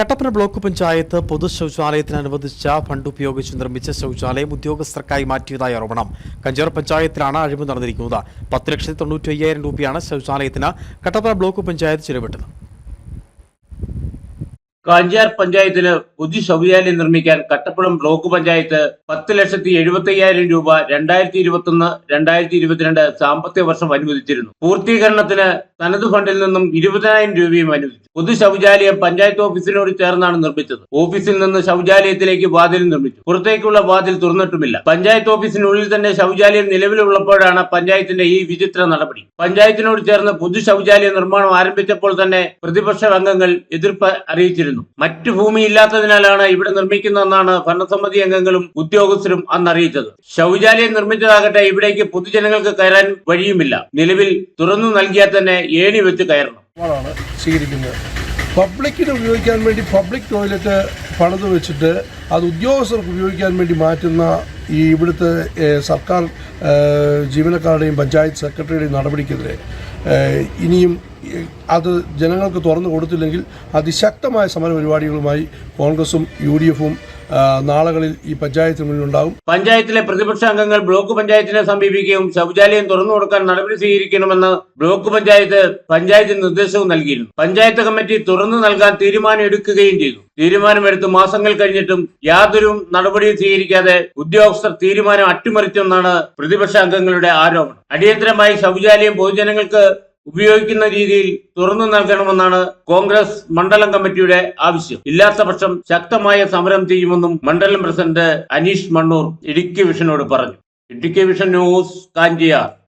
Kattappana block panchayat പൊതു ശൗചാലയത്തിന് അനുവദിച്ച fund ഉപയോഗിച്ച് നിർമ്മിച്ച ശൗചാലയം ഉദ്യോഗസ്ഥർക്കായി മാറ്റിയതായി ആരോപണം. കഞ്ചേർ പഞ്ചായത്തിലാണ് അഴിമതി നടന്നിരിക്കുന്നത്. പത്ത് ലക്ഷത്തി തൊണ്ണൂറ്റി അയ്യായിരം രൂപയാണ് ശൗചാലയത്തിന് കട്ടപ്പന ബ്ലോക്ക് പഞ്ചായത്ത് ചിലവിട്ടത്. കാഞ്ചാർ പഞ്ചായത്തിന് പുതിയ ശൗചാലയം നിർമ്മിക്കാൻ കട്ടപ്പുഴം ബ്ലോക്ക് പഞ്ചായത്ത് പത്ത് ലക്ഷത്തി എഴുപത്തി അയ്യായിരം രൂപ രണ്ടായിരത്തി ഇരുപത്തൊന്ന് രണ്ടായിരത്തി ഇരുപത്തിരണ്ട് സാമ്പത്തിക വർഷം അനുവദിച്ചിരുന്നു. പൂർത്തീകരണത്തിന് തനത് ഫണ്ടിൽ നിന്നും ഇരുപതിനായിരം രൂപയും അനുവദിച്ചു. പൊതു ശൗചാലയം പഞ്ചായത്ത് ഓഫീസിനോട് ചേർന്നാണ് നിർമ്മിച്ചത്. ഓഫീസിൽ നിന്ന് ശൗചാലയത്തിലേക്ക് വാതിൽ നിർമ്മിച്ചു. പുറത്തേക്കുള്ള വാതിൽ തുറന്നിട്ടുമില്ല. പഞ്ചായത്ത് ഓഫീസിനുള്ളിൽ തന്നെ ശൗചാലയം നിലവിലുള്ളപ്പോഴാണ് പഞ്ചായത്തിന്റെ ഈ വിചിത്ര നടപടി. പഞ്ചായത്തിനോട് ചേർന്ന് പൊതു ശൗചാലയ നിർമ്മാണം ആരംഭിച്ചപ്പോൾ തന്നെ പ്രതിപക്ഷ അംഗങ്ങൾ എതിർപ്പ് അറിയിച്ചിരുന്നു. മറ്റു ഭൂമി ഇല്ലാത്തതിനാലാണ് ഇവിടെ നിർമ്മിക്കുന്നതെന്നാണ് ഭരണസമിതി അംഗങ്ങളും ഉദ്യോഗസ്ഥരും അന്ന് അറിയിച്ചത് ശൗചാലയം നിർമ്മിച്ചതാകട്ടെ ഇവിടേക്ക് പൊതുജനങ്ങൾക്ക് കയറാൻ വഴിയുമില്ല. നിലവിൽ തുറന്നു നൽകിയാൽ തന്നെ ഏണി വെച്ച് കയറണം. പബ്ലിക്കിന് ഉപയോഗിക്കാൻ വേണ്ടി പബ്ലിക് ടോയ്ലറ്റ് പണിത് വെച്ചിട്ട് അത് ഉദ്യോഗസ്ഥർക്ക് ഉപയോഗിക്കാൻ വേണ്ടി മാറ്റുന്ന ഈ ഇവിടുത്തെ സർക്കാർ ജീവനക്കാരുടെയും പഞ്ചായത്ത് സെക്രട്ടറിയുടെയും നടപടിക്കെതിരെ ഇനിയും അത് ജനങ്ങൾക്ക് തുറന്നു കൊടുത്തില്ലെങ്കിൽ അതിശക്തമായ സമര പരിപാടികളുമായി കോൺഗ്രസും യു ഡി എഫും നാളുകളിൽ ഈ പഞ്ചായത്തിന് മുന്നിലുണ്ടാകും പഞ്ചായത്തിലെ പ്രതിപക്ഷ അംഗങ്ങൾ ബ്ലോക്ക് പഞ്ചായത്തിനെ സമീപിക്കുകയും ശൗചാലയം തുറന്നു കൊടുക്കാൻ നടപടി സ്വീകരിക്കണമെന്ന് ബ്ലോക്ക് പഞ്ചായത്ത് പഞ്ചായത്തിന് നിർദ്ദേശവും നൽകിയിരുന്നു. പഞ്ചായത്ത് കമ്മിറ്റി തുറന്നു നൽകാൻ തീരുമാനം എടുക്കുകയും ചെയ്തു. തീരുമാനമെടുത്ത് മാസങ്ങൾ കഴിഞ്ഞിട്ടും യാതൊരു നടപടിയും സ്വീകരിക്കാതെ ഉദ്യോഗസ്ഥർ തീരുമാനം അട്ടിമറിച്ചെന്നാണ് പ്രതിപക്ഷ അംഗങ്ങളുടെ ആരോപണം. അടിയന്തരമായി ശൗചാലയം പൊതുജനങ്ങൾക്ക് ഉപയോഗിക്കുന്ന രീതിയിൽ തുറന്നു നൽകണമെന്നാണ് കോൺഗ്രസ് മണ്ഡലം കമ്മിറ്റിയുടെ ആവശ്യം. ഇല്ലാത്ത പക്ഷം ശക്തമായ സമരം ചെയ്യുമെന്നും മണ്ഡലം പ്രസിഡന്റ് അനീഷ് മണ്ണൂർ ഇടുക്കി വിഷനോട് പറഞ്ഞു. Idukki vision news Kanchiyar.